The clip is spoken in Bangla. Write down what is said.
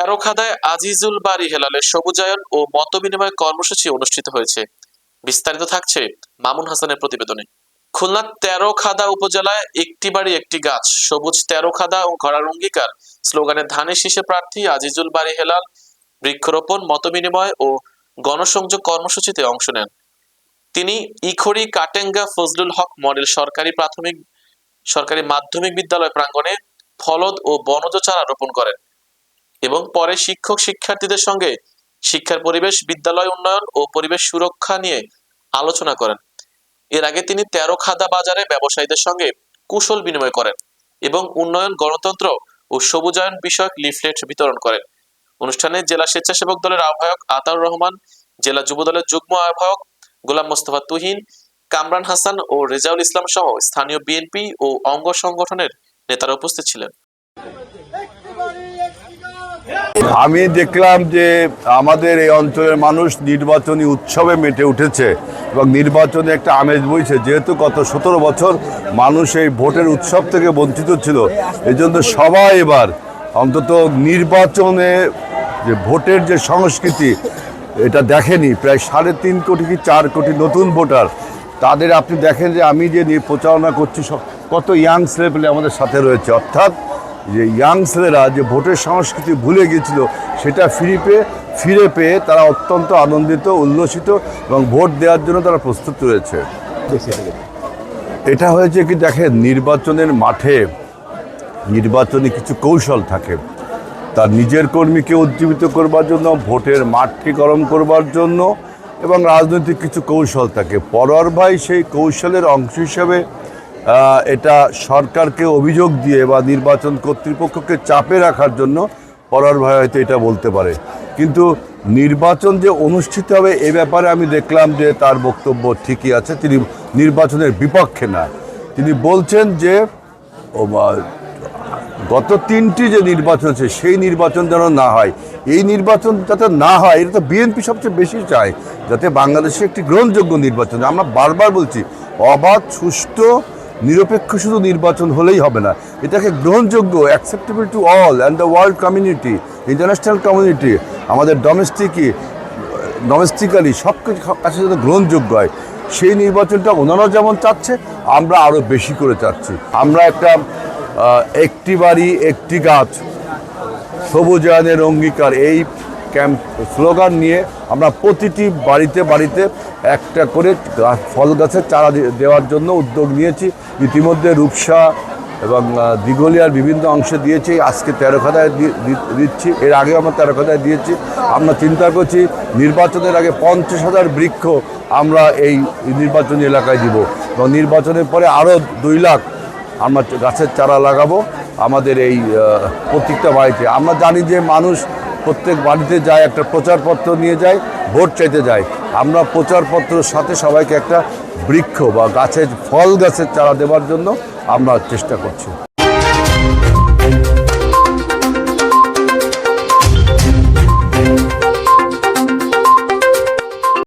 তেরো খাদায় আজিজুল বাড়ি হেলালের সবুজায়ন ও মতবিনিময় কর্মসূচি অনুষ্ঠিত হয়েছে। বিস্তারিত থাকছে মামুন হাসানের প্রতিবেদনে। খুলনার তেরো খাদা উপজেলায় একটি বাড়ি একটি গাছ। সবুজ তেরো খাদা ও ঘরার অঙ্গীকার। স্লোগানে ধানের শীষে প্রার্থী আজিজুল বাড়ি হেলাল বৃক্ষরোপণ মতবিনিময় ও গণসংযোগ কর্মসূচিতে অংশ নেন। তিনি ইখড়ি কাটেঙ্গা ফজলুল হক মডেল সরকারি প্রাথমিক সরকারি মাধ্যমিক বিদ্যালয় প্রাঙ্গণে ফলদ ও বনজ চারা রোপণ করেন। এবং পরে শিক্ষক শিক্ষার্থীদের সঙ্গে শিক্ষার পরিবেশ, বিদ্যালয় উন্নয়ন ও পরিবেশ সুরক্ষা নিয়ে আলোচনা করেন। এর আগে তিনি তেরো খাদা বাজারে ব্যবসায়ীদের সঙ্গে কুশল বিনিময় করেন এবং উন্নয়ন গণতন্ত্র ও সবুজায়ন বিষয়ক লিফলেট বিতরণ করেন। অনুষ্ঠানে জেলা স্বেচ্ছাসেবক দলের আহ্বায়ক আতাউর রহমান, জেলা যুব দলের যুগ্ম আহ্বায়ক গোলাম মোস্তফা তুহিন, কামরান হাসান ও রেজাউল ইসলাম সহ স্থানীয় বিএনপি ও অঙ্গ সংগঠনের নেতারা উপস্থিত ছিলেন। আমি দেখলাম যে আমাদের এই অঞ্চলের মানুষ নির্বাচনী উৎসবে মেতে উঠেছে এবং নির্বাচনে একটা আমেজ বইছে। যেহেতু গত সতেরো বছর মানুষ এই ভোটের উৎসব থেকে বঞ্চিত ছিল এই জন্য সবাই এবার অন্তত নির্বাচনে যে ভোটের যে সংস্কৃতি, এটা দেখেনি। প্রায় সাড়ে তিন কোটি কি চার কোটি নতুন ভোটার। তাদের আপনি দেখেন যে আমি যে প্রচারণা করছি কত ইয়াং ছেলেপেলে আমাদের সাথে রয়েছে। অর্থাৎ যে ইয়াং ছেলেরা যে ভোটের সংস্কৃতি ভুলে গিয়েছিল, সেটা ফিরে পেয়ে ফিরে পেয়ে তারা অত্যন্ত আনন্দিত, উল্লসিত এবং ভোট দেওয়ার জন্য তারা প্রস্তুত রয়েছে। এটা হয়েছে কি দেখেন, নির্বাচনের মাঠে নির্বাচনে কিছু কৌশল থাকে। তার নিজের কর্মীকে উজ্জীবিত করবার জন্য, ভোটের মাঠকে গরম করবার জন্য এবং রাজনৈতিক কিছু কৌশল থাকে। পরোয়ার ভাই সেই কৌশলের অংশ হিসাবে এটা সরকারকে অভিযোগ দিয়ে বা নির্বাচন কর্তৃপক্ষকে চাপে রাখার জন্য পরার ভাই হয়তো এটা বলতে পারে। কিন্তু নির্বাচন যে অনুষ্ঠিত হবে এ ব্যাপারে আমি দেখলাম যে তার বক্তব্য ঠিকই আছে, তিনি নির্বাচনের বিপক্ষে না। তিনি বলছেন যে গত তিনটি যে নির্বাচন আছে সেই নির্বাচন যেন না হয়। এই নির্বাচন যাতে না হয়, এটা তো বিএনপি সবচেয়ে বেশি চায়, যাতে বাংলাদেশে একটি গ্রহণযোগ্য নির্বাচন। আমরা বারবার বলছি, অবাধ, সুষ্ঠু নিরপেক্ষ শুধু নির্বাচন হলেই হবে না। এটাকে গ্রহণযোগ্য acceptable to all and the world community international community আমাদের ডোমেস্টিকই ডোমেস্টিক্যালি সব কিছু কাছে যাতে গ্রহণযোগ্য হয়। সেই নির্বাচনটা ওনারা যেমন চাচ্ছে, আমরা আরও বেশি করে চাচ্ছি। আমরা একটা একটি বাড়ি, একটি গাছ, সবুজায়নের অঙ্গীকার, এই ক্যাম্প স্লোগান নিয়ে আমরা প্রতিটি বাড়িতে বাড়িতে একটা করে ফল গাছের চারা দেওয়ার জন্য উদ্যোগ নিয়েছি। ইতিমধ্যে রূপসা এবং দিঘলিয়ার বিভিন্ন অংশে দিয়েছি। আজকে তেরো খাদায় দি- দি- দিচ্ছি। এর আগেও আমরা তেরো খাদায় দিয়েছি। আমরা চিন্তা করছি নির্বাচনের আগে পঞ্চাশ হাজার বৃক্ষ আমরা এই নির্বাচনী এলাকায় দিব। এবং নির্বাচনের পরে আরও দুই লাখ আমরা গাছের চারা লাগাবো। আমাদের এই প্রত্যেকটা বাড়িতে। আমরা জানি যে মানুষ প্রত্যেক বাড়িতে যায়, একটা প্রচারপত্র নিয়ে যায়, ভোট চাইতে যায়। আমরা প্রচারপত্রের সাথে সবাইকে একটা বৃক্ষ বা গাছের ফল গাছের চারা দেওয়ার জন্য আমরা চেষ্টা করছি।